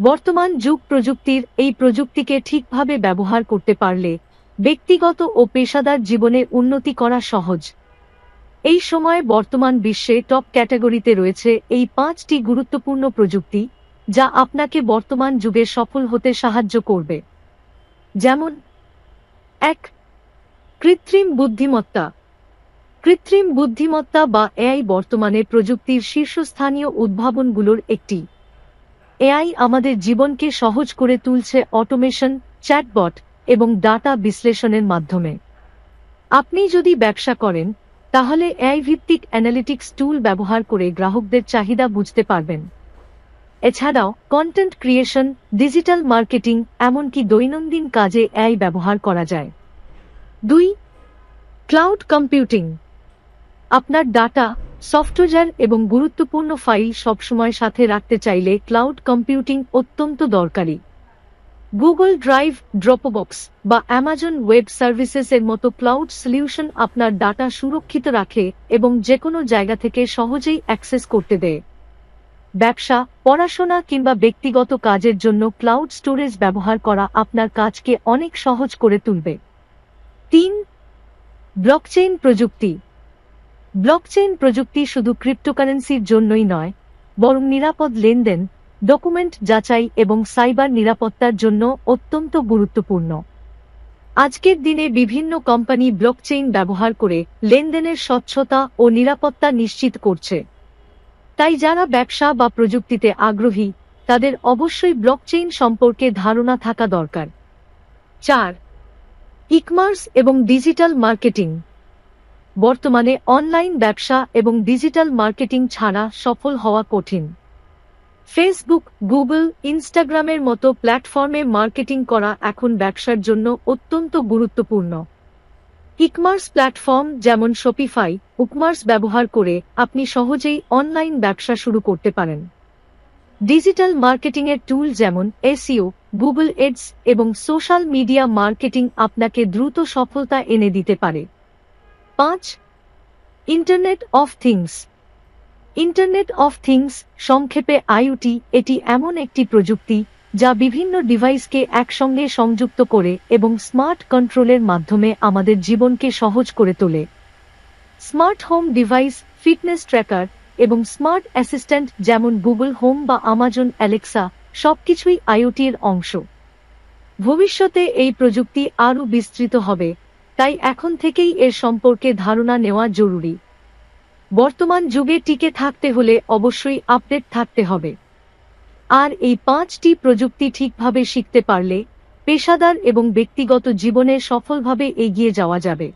বর্তমান যুগ প্রযুক্তির এই প্রযুক্তিকে ঠিকভাবে ব্যবহার করতে পারলে ব্যক্তিগত ও পেশাদার জীবনে উন্নতি করা সহজ। এই সময়ে বর্তমান বিশ্বে টপ ক্যাটাগরিতে রয়েছে এই পাঁচটি গুরুত্বপূর্ণ প্রযুক্তি যা আপনাকে বর্তমান যুগে সফল হতে সাহায্য করবে। যেমন, এক, কৃত্রিম বুদ্ধিমত্তা। কৃত্রিম বুদ্ধিমত্তা বা এআই বর্তমানে প্রযুক্তির শীর্ষস্থানীয় উদ্ভাবনগুলোর একটি। এআই আমাদের জীবনকে সহজ করে তুলছে অটোমেশন, চ্যাটবট এবং ডাটা বিশ্লেষণের মাধ্যমে। আপনি যদি ব্যবসা করেন, তাহলে এআই ভিত্তিক অ্যানালিটিক্স টুল ব্যবহার করে গ্রাহকদের চাহিদা বুঝতে পারবেন। এছাড়াও, কন্টেন্ট ক্রিয়েশন, ডিজিটাল মার্কেটিং, এমনকি দৈনন্দিন কাজে এআই ব্যবহার করা যায়। দুই, ক্লাউড কম্পিউটিং। আপনার ডাটা সফটওয়্যার এবং গুরুত্বপূর্ণ ফাইল সবসময় সাথে রাখতে চাইলে ক্লাউড কম্পিউটিং অত্যন্ত দরকারি। গুগল ড্রাইভ, ড্রপবক্স বা অ্যামাজন ওয়েব সার্ভিসেস এর মতো ক্লাউড সলিউশন আপনার ডাটা সুরক্ষিত রাখে এবং যে কোনো জায়গা থেকে সহজেই অ্যাক্সেস করতে দেয়। ব্যবসা, পড়াশোনা কিংবা ব্যক্তিগত কাজের জন্য ক্লাউড স্টোরেজ ব্যবহার করা আপনার কাজকে অনেক সহজ করে তুলবে। তিন, ব্লকচেইন প্রযুক্তি। ব্লকচেইন প্রযুক্তি শুধু ক্রিপ্টোকারেন্সির জন্যই নয়, বরং নিরাপদ লেনদেন, ডকুমেন্ট যাচাই এবং সাইবার নিরাপত্তার জন্য অত্যন্ত গুরুত্বপূর্ণ। আজকের দিনে বিভিন্ন কোম্পানি ব্লকচেইন ব্যবহার করে লেনদেনের স্বচ্ছতা ও নিরাপত্তা নিশ্চিত করছে। তাই যারা ব্যবসা বা প্রযুক্তিতে আগ্রহী, তাদের অবশ্যই ব্লকচেইন সম্পর্কে ধারণা থাকা দরকার। চার, ইকমার্স এবং ডিজিটাল মার্কেটিং। বর্তমানে অনলাইন ব্যবসা এবং ডিজিটাল মার্কেটিং ছাড়া সফল হওয়া কঠিন। ফেসবুক, গুগল, ইনস্টাগ্রামের মতো প্ল্যাটফর্মে মার্কেটিং করা এখন ব্যবসার জন্য অত্যন্ত গুরুত্বপূর্ণ। ইকমার্স প্ল্যাটফর্ম যেমন শপিফাই উকমার্স ব্যবহার করে আপনি সহজেই অনলাইন ব্যবসা শুরু করতে পারেন। ডিজিটাল মার্কেটিংয়ের টুল যেমন এসইও, গুগল এডস এবং সোশ্যাল মিডিয়া মার্কেটিং আপনাকে দ্রুত সফলতা এনে দিতে পারে। পাঁচ internet of things internet of things সংক্ষেপে আইওটি এটি এমন একটি প্রযুক্তি যা বিভিন্ন ডিভাইসকে একসঙ্গে সংযুক্ত করে এবং স্মার্ট কন্ট্রোলের মাধ্যমে আমাদের জীবনকে সহজ করে তোলে। Smart home device, fitness tracker এবং স্মার্ট অ্যাসিস্ট্যান্ট যেমন গুগল হোম বা আমাজন অ্যালেক্সা সবকিছুই আইওটির অংশ। ভবিষ্যতে এই প্রযুক্তি আরও বিস্তৃত হবে। তাই এখন থেকেই এর সম্পর্কে ধারণা নেওয়া জরুরি। বর্তমান যুগে টিকে থাকতে হলে অবশ্যই আপডেট থাকতে হবে। আর এই পাঁচটি প্রযুক্তি ঠিকভাবে শিখতে পারলে পেশাদার এবং ব্যক্তিগত জীবনে সফলভাবে এগিয়ে যাওয়া যাবে।